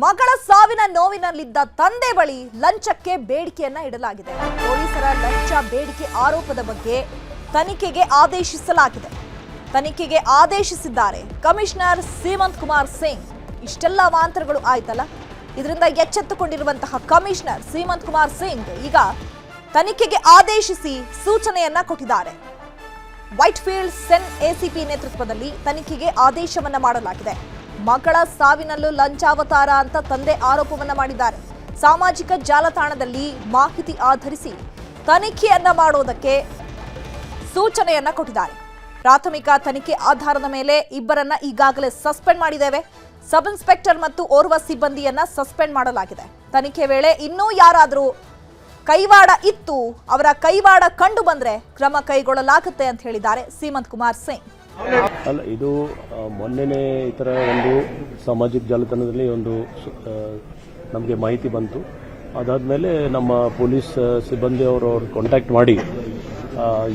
ಮಗಳ ಸಾವಿನ ನೋವಿನಲ್ಲಿದ್ದ ತಂದೆ ಬಳಿ ಲಂಚಕ್ಕೆ ಬೇಡಿಕೆಯನ್ನ ಇಡಲಾಗಿದೆ. ಪೊಲೀಸರ ಲಂಚ ಬೇಡಿಕೆ ಆರೋಪದ ಬಗ್ಗೆ ತನಿಖೆಗೆ ಆದೇಶಿಸಲಾಗಿದೆ. ತನಿಖೆಗೆ ಆದೇಶಿಸಿದ್ದಾರೆ ಕಮಿಷನರ್ ಸೀಮಂತ್ ಕುಮಾರ್ ಸಿಂಗ್. ಇಷ್ಟೆಲ್ಲ ಅವಾಂತರಗಳು ಆಯ್ತಲ್ಲ? ಇದರಿಂದ ಎಚ್ಚೆತ್ತುಕೊಂಡಿರುವಂತಹ ಕಮಿಷನರ್ ಸೀಮಂತ್ ಕುಮಾರ್ ಸಿಂಗ್ ಈಗ ತನಿಖೆಗೆ ಆದೇಶಿಸಿ ಸೂಚನೆಯನ್ನ ಕೊಟ್ಟಿದ್ದಾರೆ. ವೈಟ್ಫೀಲ್ಡ್ ಸೆನ್ ಎಸಿಪಿ ನೇತೃತ್ವದಲ್ಲಿ ತನಿಖೆಗೆ ಆದೇಶವನ್ನ ಮಾಡಲಾಗಿದೆ. ಮಗಳ ಸಾವಿನಲ್ಲೂ ಲಂಚಾವತಾರ ಅಂತ ತಂದೆ ಆರೋಪವನ್ನ ಮಾಡಿದ್ದಾರೆ. ಸಾಮಾಜಿಕ ಜಾಲತಾಣದಲ್ಲಿ ಮಾಹಿತಿ ಆಧರಿಸಿ ತನಿಖೆಯನ್ನ ಮಾಡೋದಕ್ಕೆ ಸೂಚನೆಯನ್ನ ಕೊಟ್ಟಿದ್ದಾರೆ. ಪ್ರಾಥಮಿಕ ತನಿಖೆ ಆಧಾರದ ಮೇಲೆ ಇಬ್ಬರನ್ನ ಈಗಾಗಲೇ ಸಸ್ಪೆಂಡ್ ಮಾಡಿದ್ದೇವೆ. ಸಬ್ ಇನ್ಸ್ಪೆಕ್ಟರ್ ಮತ್ತು ಓರ್ವ ಸಿಬ್ಬಂದಿಯನ್ನ ಸಸ್ಪೆಂಡ್ ಮಾಡಲಾಗಿದೆ. ತನಿಖೆ ವೇಳೆ ಇನ್ನೂ ಯಾರಾದರೂ ಕೈವಾಡ ಇತ್ತು, ಅವರ ಕೈವಾಡ ಕಂಡು ಬಂದ್ರೆ ಕ್ರಮ ಕೈಗೊಳ್ಳಲಾಗುತ್ತೆ ಅಂತ ಹೇಳಿದ್ದಾರೆ ಸೀಮಂತ್ ಕುಮಾರ್ ಸಿಂಗ್ ಅಲ್ಲ, ಇದು ಮೊನ್ನೆನೇ ಈ ಥರ ಒಂದು ಸಾಮಾಜಿಕ ಜಾಲತಾಣದಲ್ಲಿ ಒಂದು ನಮಗೆ ಮಾಹಿತಿ ಬಂತು. ಅದಾದಮೇಲೆ ನಮ್ಮ ಪೊಲೀಸ್ ಸಿಬ್ಬಂದಿ ಅವರು ಕಾಂಟ್ಯಾಕ್ಟ್ ಮಾಡಿ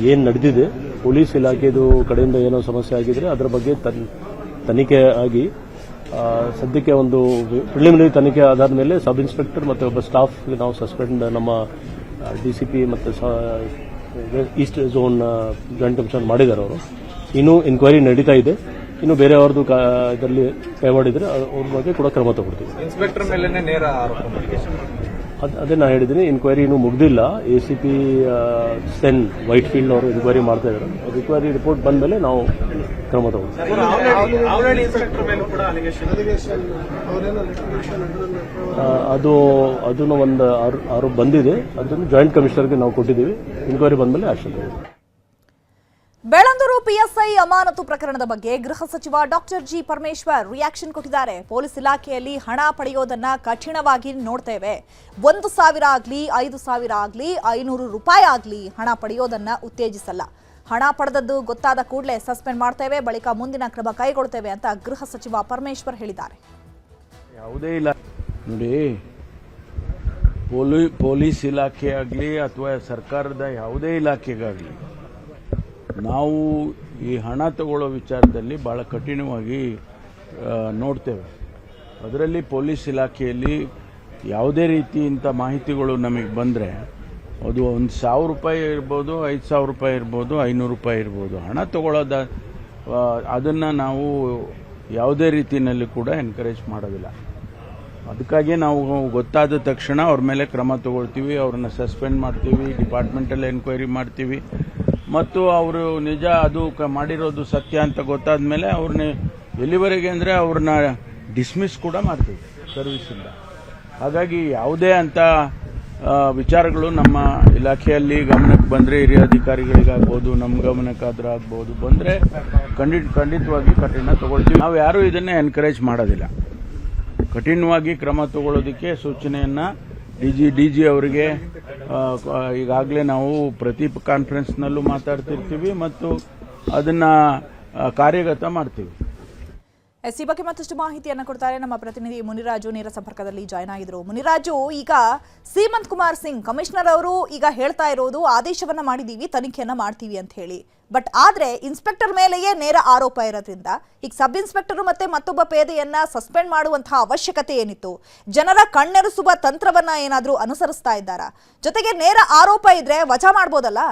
ಏನು ನಡೆದಿದೆ, ಪೊಲೀಸ್ ಇಲಾಖೆದು ಕಡೆಯಿಂದ ಏನೋ ಸಮಸ್ಯೆ ಆಗಿದ್ರೆ ಅದರ ಬಗ್ಗೆ ತನ್, ತನಿಖೆ ಆಗಿ ಸದ್ಯಕ್ಕೆ ಒಂದು ಪ್ರಿಲಿಮಿನರಿ ತನಿಖೆ ಆಧಾರ ಮೇಲೆ ಸಬ್ ಇನ್ಸ್ಪೆಕ್ಟರ್ ಮತ್ತು ಒಬ್ಬ ಸ್ಟಾಫ್ ನಾವು ಸಸ್ಪೆಂಡ್ ನಮ್ಮ ಡಿ ಸಿ ಮತ್ತು ಈಸ್ಟ್ ಝೋನ್ ಜಾಯಿಂಟ್ ಕಮಿಷನ್ ಮಾಡಿದ್ದಾರೆ ಅವರು. ಇನ್ನೂ ಎನ್ಕ್ವೈರಿ ನಡೀತಾ ಇದೆ. ಇನ್ನು ಬೇರೆಯವ್ರದ್ದು ಇದರಲ್ಲಿ ಕೈವಾಡಿದ್ರೆ ಅವ್ರ ಬಗ್ಗೆ ಕೂಡ ಕ್ರಮ ತಗೊಳ್ತೀವಿ. ಇನ್ಸ್ಪೆಕ್ಟರ್ ಮೇಲೆ ನೇರ ಆರೋಪ ಅದೇ ನಾನು ಹೇಳಿದ್ದೀನಿ ಎನ್ಕ್ವೈರಿ ಇನ್ನೂ ಮುಗ್ದಿಲ್ಲ. ಎ ಸಿ ಪಿ ಸೆನ್ ವೈಟ್ ಫೀಲ್ಡ್ ಅವರು ಎನ್ಕ್ವೈರಿ ಮಾಡ್ತಾ ಇದ್ದಾರೆ ಎನ್ಕ್ವೈರಿ ರಿಪೋರ್ಟ್ ಬಂದ ಮೇಲೆ ನಾವು ಕ್ರಮ ತಗೊಳ್ತೀವಿ. ಆಲ್ರೆಡಿ ಇನ್ಸ್ಪೆಕ್ಟರ್ ಮೇಲೂ ಕೂಡ ಅಲಿಗೇಷನ್ ಆ, ಅದು ಅದನ್ನು ಒಂದು ಆರು ಆರು ಬಂದಿದೆ. ಅದನ್ನು ಜಾಯಿಂಟ್ ಕಮಿಷನರ್ಗೆ ನಾವು ಕೊಟ್ಟಿದ್ದೀವಿ. ಎನ್ಕ್ವೈರಿ ಬಂದ ಮೇಲೆ ಬೆಳಂದೂರು ಪಿಎಸ್ಐ ಅಮಾನತು ಪ್ರಕರಣದ ಬಗ್ಗೆ ಗೃಹ ಸಚಿವ ಡಾಕ್ಟರ್ ಜಿ ಪರಮೇಶ್ವರ್ ರಿಯಾಕ್ಷನ್ ಕೊಟ್ಟಿದ್ದಾರೆ. ಪೊಲೀಸ್ ಇಲಾಖೆಯಲ್ಲಿ ಹಣ ಪಡೆಯೋದನ್ನ ಕಠಿಣವಾಗಿ ನೋಡ್ತೇವೆ. ಒಂದು ಸಾವಿರ ಆಗ್ಲಿ ಐದು ಸಾವಿರ ಆಗ್ಲಿ ಐನೂರು ರೂಪಾಯಿ ಆಗ್ಲಿ ಹಣ ಪಡೆಯೋದನ್ನ ಉತ್ತೇಜಿಸಲ್ಲ. ಹಣ ಪಡೆದದ್ದು ಗೊತ್ತಾದ ಕೂಡಲೇ ಸಸ್ಪೆಂಡ್ ಮಾಡ್ತೇವೆ ಬಳಿಕ ಮುಂದಿನ ಕ್ರಮ ಕೈಗೊಳ್ತೇವೆ ಅಂತ ಗೃಹ ಸಚಿವ ಪರಮೇಶ್ವರ್ ಹೇಳಿದ್ದಾರೆ. ಯಾವುದೇ ಇಲ್ಲ. ನೋಡಿ ಪೊಲೀಸ್ ಇಲಾಖೆ ಆಗಲಿ ಅಥವಾ ಸರ್ಕಾರದ ಯಾವುದೇ ಇಲಾಖೆಗಾಗಲಿ ನಾವು ಈ ಹಣ ತಗೊಳ್ಳೋ ವಿಚಾರದಲ್ಲಿ ಭಾಳ ಕಠಿಣವಾಗಿ ನೋಡ್ತೇವೆ. ಅದರಲ್ಲಿ ಪೊಲೀಸ್ ಇಲಾಖೆಯಲ್ಲಿ ಯಾವುದೇ ರೀತಿ ಇಂಥ ಮಾಹಿತಿಗಳು ನಮಗೆ ಬಂದರೆ, ಅದು ಒಂದು ಸಾವಿರ ರೂಪಾಯಿ ಇರ್ಬೋದು, ಐದು ಸಾವಿರ ರೂಪಾಯಿ ಇರ್ಬೋದು, ಐನೂರು ರೂಪಾಯಿ ಇರ್ಬೋದು. ಹಣ ತಗೊಳ್ಳೋದ ಅದನ್ನು ನಾವು ಯಾವುದೇ ರೀತಿಯಲ್ಲಿ ಕೂಡ ಎನ್ಕರೇಜ್ ಮಾಡೋದಿಲ್ಲ. ಅದಕ್ಕಾಗಿ ನಾವು ಗೊತ್ತಾದ ತಕ್ಷಣ ಅವ್ರ ಮೇಲೆ ಕ್ರಮ ತಗೊಳ್ತೀವಿ, ಅವ್ರನ್ನ ಸಸ್ಪೆಂಡ್ ಮಾಡ್ತೀವಿ ಡಿಪಾರ್ಟ್ಮೆಂಟಲ್ಲಿ ಎನ್ಕ್ವೈರಿ ಮಾಡ್ತೀವಿ. ಮತ್ತು ಅವರು ನಿಜ ಅದು ಮಾಡಿರೋದು ಸತ್ಯ ಅಂತ ಗೊತ್ತಾದ ಮೇಲೆ ಅವ್ರನ್ನ ಎಲ್ಲಿವರೆಗೆ ಅಂದರೆ ಅವ್ರನ್ನ ಡಿಸ್ಮಿಸ್ ಕೂಡ ಮಾಡ್ತೀವಿ ಸರ್ವಿಸಿಂದ ಹಾಗಾಗಿ ಯಾವುದೇ ಅಂತ ವಿಚಾರಗಳು ನಮ್ಮ ಇಲಾಖೆಯಲ್ಲಿ ಗಮನಕ್ಕೆ ಬಂದರೆ ಹಿರಿಯ ಅಧಿಕಾರಿಗಳಿಗಾಗ್ಬೋದು ನಮ್ಮ ಗಮನಕ್ಕಾದ್ರೂ ಆಗ್ಬೋದು ಬಂದರೆ ಖಂಡಿತ ಖಂಡಿತವಾಗಿ ಕಠಿಣ ತಗೊಳ್ತೀವಿ. ನಾವು ಯಾರೂ ಇದನ್ನೇ ಎನ್ಕರೇಜ್ ಮಾಡೋದಿಲ್ಲ. ಕಠಿಣವಾಗಿ ಕ್ರಮ ತಗೊಳ್ಳೋದಕ್ಕೆ ಸೂಚನೆಯನ್ನ ಡಿ ಜಿ ಡಿ ಜಿ ಅವರಿಗೆ ಈಗಾಗಲೇ ನಾವು ಪ್ರತಿ ಕಾನ್ಫರೆನ್ಸ್ನಲ್ಲೂ ಮಾತಾಡ್ತಿರ್ತೀವಿ ಮತ್ತು ಅದನ್ನ ಕಾರ್ಯಗತ ಮಾಡ್ತೀವಿ. ಎಸ್ ಬಗ್ಗೆ ಮತ್ತಷ್ಟು ಮಾಹಿತಿಯನ್ನು ಕೊಡ್ತಾರೆ ನಮ್ಮ ಪ್ರತಿನಿಧಿ ಮುನಿರಾಜು ನೇರ ಸಂಪರ್ಕದಲ್ಲಿ ಜಾಯ್ನ್ ಆಗಿದ್ರು. ಮುನಿರಾಜು, ಈಗ ಸೀಮಂತ್ ಕುಮಾರ್ ಸಿಂಗ್ ಕಮಿಷನರ್ ಅವರು ಈಗ ಹೇಳ್ತಾ ಇರೋದು, ಆದೇಶವನ್ನ ಮಾಡಿದೀವಿ, ತನಿಖೆಯನ್ನ ಮಾಡ್ತೀವಿ ಅಂತ ಹೇಳಿ. ಬಟ್ ಆದ್ರೆ ಇನ್ಸ್ಪೆಕ್ಟರ್ ಮೇಲೆಯೇ ನೇರ ಆರೋಪ ಇರೋದ್ರಿಂದ, ಈಗ ಸಬ್ ಇನ್ಸ್ಪೆಕ್ಟರ್ ಮತ್ತೆ ಮತ್ತೊಬ್ಬ ಪೇದೆಯನ್ನ ಸಸ್ಪೆಂಡ್ ಮಾಡುವಂತಹ ಅವಶ್ಯಕತೆ ಏನಿತ್ತು? ಜನರ ಕಣ್ಣೆರೆಸುವ ತಂತ್ರವನ್ನ ಏನಾದರೂ ಅನುಸರಿಸ್ತಾ ಇದ್ದಾರಾ? ಜೊತೆಗೆ ನೇರ ಆರೋಪ ಇದ್ರೆ ವಜಾ ಮಾಡ್ಬೋದಲ್ಲ?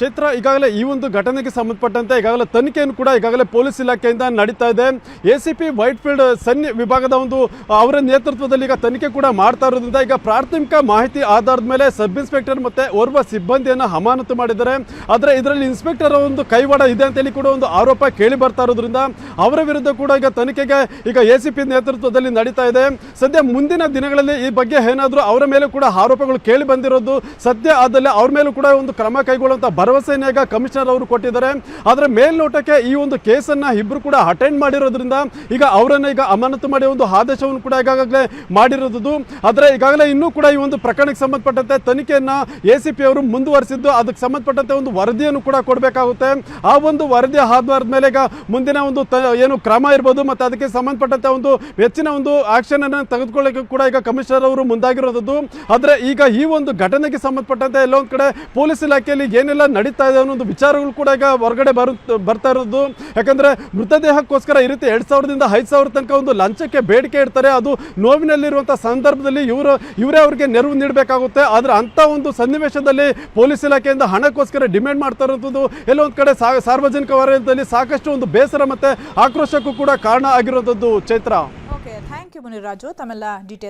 ಚೈತ್ರ ಈಗಾಗಲೇ ಈ ಒಂದು ಘಟನೆಗೆ ಸಂಬಂಧಪಟ್ಟಂತೆ ಈಗಾಗಲೇ ತನಿಖೆಯನ್ನು ಕೂಡ ಈಗಾಗಲೇ ಪೊಲೀಸ್ ಇಲಾಖೆಯಿಂದ ನಡೀತಾ ಇದೆ. A C P Whitefield ಸನ್ನಿ ವಿಭಾಗದ ಒಂದು ಅವರ ನೇತೃತ್ವದಲ್ಲಿ ಈಗ ತನಿಖೆ ಕೂಡ ಮಾಡ್ತಾ ಇರೋದ್ರಿಂದ ಈಗ ಪ್ರಾಥಮಿಕ ಮಾಹಿತಿ ಆಧಾರದ ಮೇಲೆ ಸಬ್ ಇನ್ಸ್ಪೆಕ್ಟರ್ ಮತ್ತೆ ಓರ್ವ ಸಿಬ್ಬಂದಿಯನ್ನು ಅಮಾನತು ಮಾಡಿದ್ದಾರೆ. ಆದರೆ ಇದರಲ್ಲಿ ಇನ್ಸ್ಪೆಕ್ಟರ್ ಒಂದು ಕೈವಾಡ ಇದೆ ಅಂತೇಳಿ ಕೂಡ ಒಂದು ಆರೋಪ ಕೇಳಿ ಬರ್ತಾ ಇರೋದ್ರಿಂದ ಅವರ ವಿರುದ್ಧ ಕೂಡ ಈಗ ತನಿಖೆಗೆ ಈಗ ಎ ಸಿ ಪಿ ನೇತೃತ್ವದಲ್ಲಿ ನಡೀತಾ ಇದೆ. ಸದ್ಯ ಮುಂದಿನ ದಿನಗಳಲ್ಲಿ ಈ ಬಗ್ಗೆ ಏನಾದರೂ ಅವರ ಮೇಲೆ ಕೂಡ ಆರೋಪಗಳು ಕೇಳಿ ಬಂದಿರೋದು, ಸದ್ಯ ಆದಲ್ಲಿ ಅವ್ರ ಮೇಲೂ ಕೂಡ ಒಂದು ಕ್ರಮ ಭರವಸೆಯನ್ನು ಈಗ ಕಮಿಷನರ್ ಅವರು ಕೊಟ್ಟಿದ್ದಾರೆ. ಆದರೆ ಮೇಲ್ನೋಟಕ್ಕೆ ಈ ಒಂದು ಕೇಸನ್ನ ಇಬ್ಬರು ಕೂಡ ಅಟೆಂಡ್ ಮಾಡಿರೋದ್ರಿಂದ ಈಗ ಅವರನ್ನು ಈಗ ಅಮಾನತು ಮಾಡಿ ಒಂದು ಆದೇಶವನ್ನು ಕೂಡ ಈಗಾಗಲೇ ಮಾಡಿರೋದು. ಆದರೆ ಈಗಾಗಲೇ ಇನ್ನೂ ಕೂಡ ಈ ಒಂದು ಪ್ರಕರಣಕ್ಕೆ ಸಂಬಂಧಪಟ್ಟಂತೆ ತನಿಖೆಯನ್ನು ಎ ಅವರು ಮುಂದುವರಿಸಿದ್ದು. ಅದಕ್ಕೆ ಸಂಬಂಧಪಟ್ಟಂತೆ ಒಂದು ವರದಿಯನ್ನು ಕೂಡ ಕೊಡಬೇಕಾಗುತ್ತೆ. ಆ ಒಂದು ವರದಿ ಆಧಾರದ ಮೇಲೆ ಈಗ ಮುಂದಿನ ಒಂದು ಏನು ಕ್ರಮ ಇರ್ಬೋದು. ಮತ್ತು ಅದಕ್ಕೆ ಸಂಬಂಧಪಟ್ಟಂತೆ ಒಂದು ಹೆಚ್ಚಿನ ಒಂದು ಆಕ್ಷನ್ ಅನ್ನು ತೆಗೆದುಕೊಳ್ಳಕ್ಕೆ ಕೂಡ ಈಗ ಕಮಿಷನರ್ ಅವರು ಮುಂದಾಗಿರೋದು. ಆದರೆ ಈಗ ಈ ಒಂದು ಘಟನೆಗೆ ಸಂಬಂಧಪಟ್ಟಂತೆ ಎಲ್ಲೊಂದು ಕಡೆ ಪೊಲೀಸ್ ಇಲಾಖೆಯಲ್ಲಿ ಏನೆಲ್ಲ ನಡೀತಾ ಇದೆ ಅನ್ನೋ ಒಂದು ವಿಚಾರಗಳು ಕೂಡ ಈಗ ಹೊರಗಡೆ ಬರು ಬರ್ತಾ ಇರೋದು. ಯಾಕಂದ್ರೆ ಮೃತದೇಹಕ್ಕೋಸ್ಕರ ಈ ರೀತಿ ಎರಡ್ ಸಾವಿರದಿಂದ ಐದು ಸಾವಿರ ತನಕ ಒಂದು ಲಂಚಕ್ಕೆ ಬೇಡಿಕೆ ಇಡ್ತಾರೆ. ಅದು ನೋವಿನಲ್ಲಿರುವಂಥ ಸಂದರ್ಭದಲ್ಲಿ ಇವರು ಇವರೇ ಅವರಿಗೆ ನೆರವು ನೀಡಬೇಕಾಗುತ್ತೆ. ಆದರೆ ಅಂಥ ಒಂದು ಸನ್ನಿವೇಶದಲ್ಲಿ ಪೊಲೀಸ್ ಇಲಾಖೆಯಿಂದ ಹಣಕ್ಕೋಸ್ಕರ ಡಿಮ್ಯಾಂಡ್ ಮಾಡ್ತಾ ಇರೋದು. ಎಲ್ಲೋ ಕಡೆ ಸಾರ್ವಜನಿಕ ವಲಯದಲ್ಲಿ ಸಾಕಷ್ಟು ಒಂದು ಬೇಸರ ಮತ್ತೆ ಆಕ್ರೋಶಕ್ಕೂ ಕೂಡ ಕಾರಣ ಆಗಿರೋದು Chaitra. Okay thank you Muniraju ತಮ್ಮೆಲ್ಲ ಡೀಟೇಲ್ಸ್